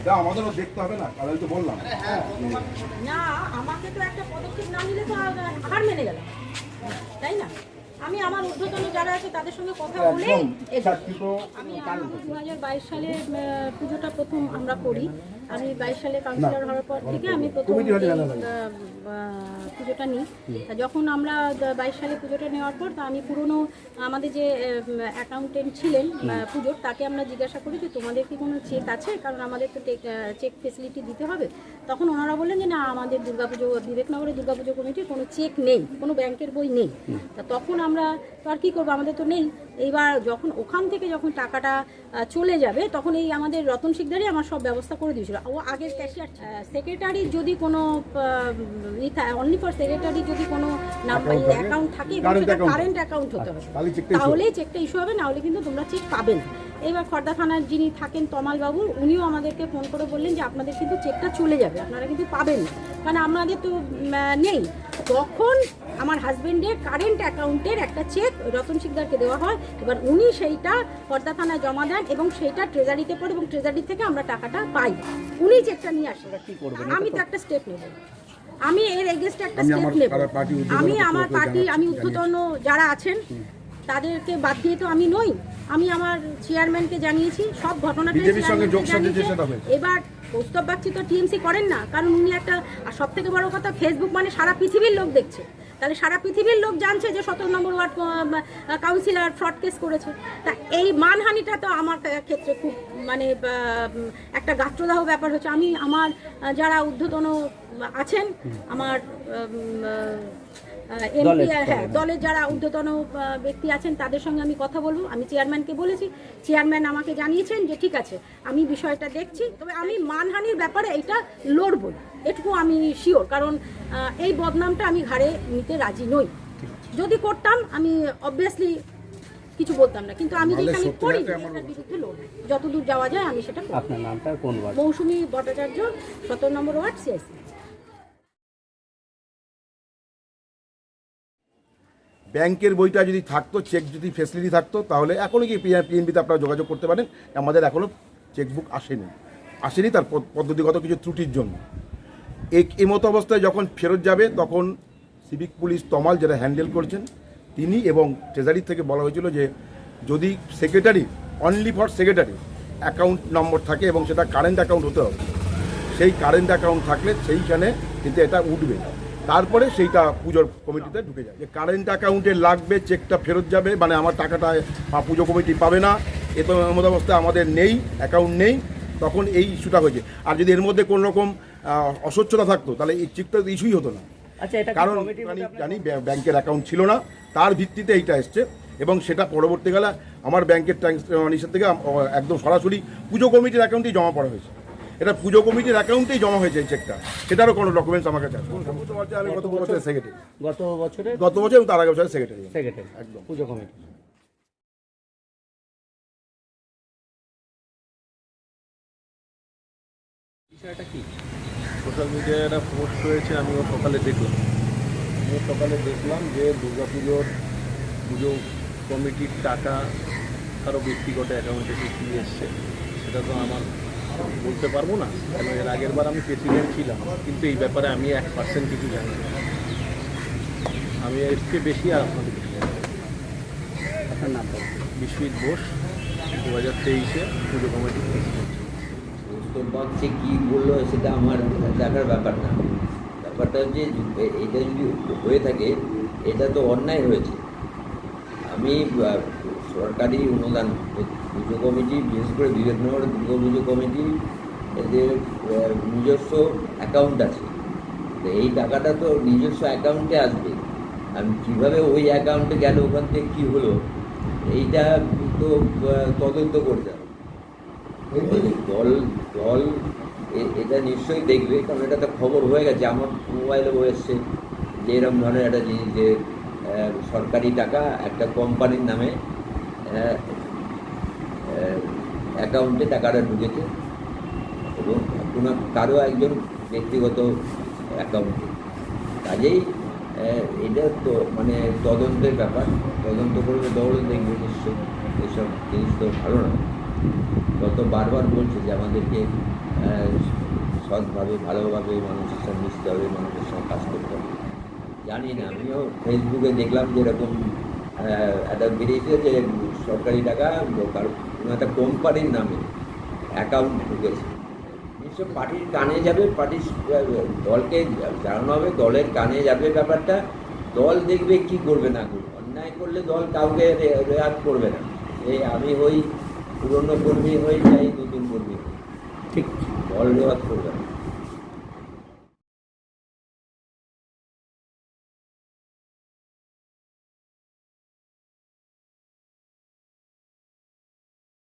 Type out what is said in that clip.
এটা আমাদেরও দেখতে হবে না কারণ তো বললাম। না আমাকে তো একটা পদক্ষেপ না নিলে তো হার মেনে গেল তাই না? আমি আমার ঊর্ধ্বতন যারা আছে তাদের সঙ্গে কথা বলে আমি দু হাজার বাইশ সালে পুজোটা প্রথম আমরা করি। আমি বাইশ সালে কাউন্সিলর হওয়ার পর থেকে আমি প্রথম পুজোটা নিই। তা যখন আমরা বাইশ সালে পুজোটা নেওয়ার পর তা আমি পুরনো আমাদের যে অ্যাকাউন্টেন্ট ছিলেন পুজোর তাকে আমরা জিজ্ঞাসা করি যে তোমাদের কি কোনো চেক আছে? কারণ আমাদের তো চেক ফেসিলিটি দিতে হবে। তখন ওনারা বললেন যে না আমাদের দুর্গাপুজো বিবেকনগরের দুর্গাপুজো কমিটির কোনো চেক নেই কোনো ব্যাংকের বই নেই। তা তখন আমরা তো আর কী করব? আমাদের তো নেই। এইবার যখন ওখান থেকে যখন টাকাটা চলে যাবে তখন এই আমাদের রতন শিকদারই আমার সব ব্যবস্থা করে দিয়েছিল। ও আগের ক্যাশিয়ার সেক্রেটারি যদি কোনো অনলি ফর সেক্রেটারি যদি কোনো নাম্বার অ্যাকাউন্ট থাকে। কারেন্ট অ্যাকাউন্ট হতে হবে। তাহলে চেকটা ইস্যু হবে না হলে কিন্তু তোমরা চেক পাবে না। এবার খর্দা থানার যিনি থাকেন তমাল বাবু উনিও আমাদেরকে ফোন করে বললেন যে আপনাদের কিন্তু চেকটা চলে যাবে আপনারা কিন্তু পাবেন না। কারণ আমাদের তো নেই। তখন আমার হাজবেন্ডের কারেন্ট অ্যাকাউন্টের একটা চেক রতন শিকদারকে দেওয়া হয়। এবার উনি সেইটা খর্দা থানায় জমা দেন এবং সেইটা ট্রেজারিতে পড়ে এবং ট্রেজারি থেকে আমরা টাকাটা পাই। উনি চেকটা নিয়ে আসেন। আমি তো একটা স্টেপ নেব। আমি এর এগেস্টে একটা স্টেপ নেব। আমি আমার পার্টি আমি ঊর্ধ্বতন যারা আছেন তাদেরকে বাদ দিয়ে তো আমি নই। আমি আমার চেয়ারম্যানকে জানিয়েছি সব ঘটনাটা। এবার কৌস্তব বাগচি তো টিএমসি করেন না কারণ উনি একটা সব থেকে বড় কথা ফেসবুক মানে সারা পৃথিবীর লোক দেখছে। তাহলে সারা পৃথিবীর লোক জানছে যে সতেরো number ward councillor fraud case করেছে। তা এই মানহানিটা তো আমার ক্ষেত্রে খুব মানে একটা গাত্রদাহ ব্যাপার হচ্ছে। আমি আমার যারা ঊর্ধ্বতন আছেন আমার এমপি হ্যাঁ দলের যারা ঊর্ধ্বতন ব্যক্তি আছেন তাদের সঙ্গে আমি কথা বলব। আমি চেয়ারম্যানকে বলেছি চেয়ারম্যান আমাকে জানিয়েছেন যে ঠিক আছে আমি বিষয়টা দেখছি। তবে আমি মানহানির ব্যাপারে এটা লড়বো না। এটুকু আমি শিওর কারণ এই বদনামটা আমি ঘাড়ে নিতে রাজি নই। যদি করতাম আমি অবভিয়াসলি কিছু বলতাম না কিন্তু আমি যেখানে করি এটার বিরুদ্ধে যতদূর যাওয়া যায় আমি সেটা আপনার নামটা কোন ওয়ার্ড? মৌসুমী ভট্টাচার্য সতেরো নম্বর ওয়ার্ড সিএসি ব্যাংকের বইটা যদি থাকতো চেক যদি ফেসিলিটি থাকতো, তাহলে এখনও কি পিএনবিতে আপনারা যোগাযোগ করতে পারেন। আমাদের এখনও চেকবুক আসেনি। আসেনি তার পদ্ধতিগত কিছু ত্রুটির জন্য। এই মতো অবস্থায় যখন ফেরত যাবে, তখন সিভিক পুলিশ তমাল যারা হ্যান্ডেল করছেন, তিনি এবং ট্রেজারি থেকে বলা হয়েছিল যে, যদি secretary only for secretary account number থাকে এবং সেটা কারেন্ট অ্যাকাউন্ট হতে হবে, সেই কারেন্ট অ্যাকাউন্ট থাকলে সেইখানে কিন্তু এটা উঠবে। তারপরে সেইটা পুজোর কমিটিতে ঢুকে যায়। যে কারেন্ট অ্যাকাউন্টে লাগবে চেকটা ফেরত যাবে মানে আমার টাকাটা পুজো কমিটি পাবে না এ তো এমন অবস্থায় আমাদের নেই অ্যাকাউন্ট নেই তখন এই ইস্যুটা হয়েছে। আর যদি এর মধ্যে কোনো রকম অস্বচ্ছতা থাকতো তাহলে এই চেকটা তো ইস্যুই হতো না। আচ্ছা এটা কারণ কমিটি জানি জানি ব্যাংকের অ্যাকাউন্ট ছিল না তার ভিত্তিতে এইটা এসছে এবং সেটা পরবর্তীকালে আমার ব্যাংকের ট্রান্সফার থেকে একদম সরাসরি পুজো কমিটির অ্যাকাউন্টেই জমা পড়া হয়েছে। এটা পুজো কমিটির অ্যাকাউন্টেই জমা হয়েছে এই চেকটা সেটারও কোনো ডকুমেন্টস আমার কাছে আছে। গত বছর আমি গত বছরের সেক্রেটারি গত বছরের গত বছর এবং তার আগে বছরের সেক্রেটারি সেক্রেটারি একদম। পুজো কমিটি। বিষয়টা কি? সোশ্যাল মিডিয়ায় একটা পোস্ট হয়েছে আমিও সকালে দেখলাম। আমিও সকালে দেখলাম যে দুর্গাপুজোর পুজো কমিটির টাকা কারও ব্যক্তিগত অ্যাকাউন্টে কি এসছে সেটা তো আমার বলতে পারব না। কেন এর আগের বার আমি প্রেসিডেন্ট ছিলাম কিন্তু এই ব্যাপারে আমি এক পার্সেন্ট কিছু জানি না। আমি এসছে বেশি আর আপনাদের আপনার নামটা বিশ্বজিৎ বোস দু হাজার তেইশে পুজো কমিটির প্রেসিডেন্ট বাচ্চে কি বলল সেটা আমার দেখার ব্যাপার না। ব্যাপারটা হচ্ছে এটা যদি হয়ে থাকে এটা তো অন্যায় হয়েছে। আমি সরকারি অনুদান। পুজো কমিটি, বিশেষ করে বিবেকনগর দুর্গা পুজো কমিটি, এদের নিজস্ব অ্যাকাউন্ট আছে। তো এই টাকাটা তো নিজস্ব অ্যাকাউন্টে আসবে। আমি কীভাবে ওই অ্যাকাউন্টে গেল, ওখান থেকে কী হলো, এইটা তো তদন্ত করতে হবে। দল দল এটা নিশ্চয়ই দেখবে, কারণ এটা তো খবর হয়ে গেছে, আমার মোবাইলেও এসছে যে এরকম ধরনের একটা জিনিস যে সরকারি টাকা একটা কোম্পানির নামে অ্যাকাউন্টে টাকাটা ঢুকেছে এবং কোনো কারও একজন ব্যক্তিগত অ্যাকাউন্টে কাজেই এটা তো মানে তদন্তের ব্যাপার, তদন্ত করবে দৌড় দেখবে নিশ্চয়ই এসব জিনিস তো ভালো না। গত বারবার বলছে যে আমাদেরকে সৎভাবে, ভালোভাবে মানুষের সঙ্গে মিশতে হবে, মানুষের সঙ্গে কাজ করতে হবে। জানি না, আমিও ফেসবুকে দেখলাম যে এরকম একটা বেরিয়েছে যে সরকারি টাকা কারও কোনো একটা কোম্পানির নামে অ্যাকাউন্ট ঢুকেছে। নিশ্চয় পার্টির কানে যাবে পার্টির দলকে জানানো হবে দলের কানে যাবে ব্যাপারটা। দল দেখবে কি করবে না করবে। অন্যায় করলে দল কাউকে রেয়াত করবে না। এই আমি হই পুরনো কর্মী হই চাই নতুন কর্মী হই। ঠিক। দল রেওয়াজ করবে না।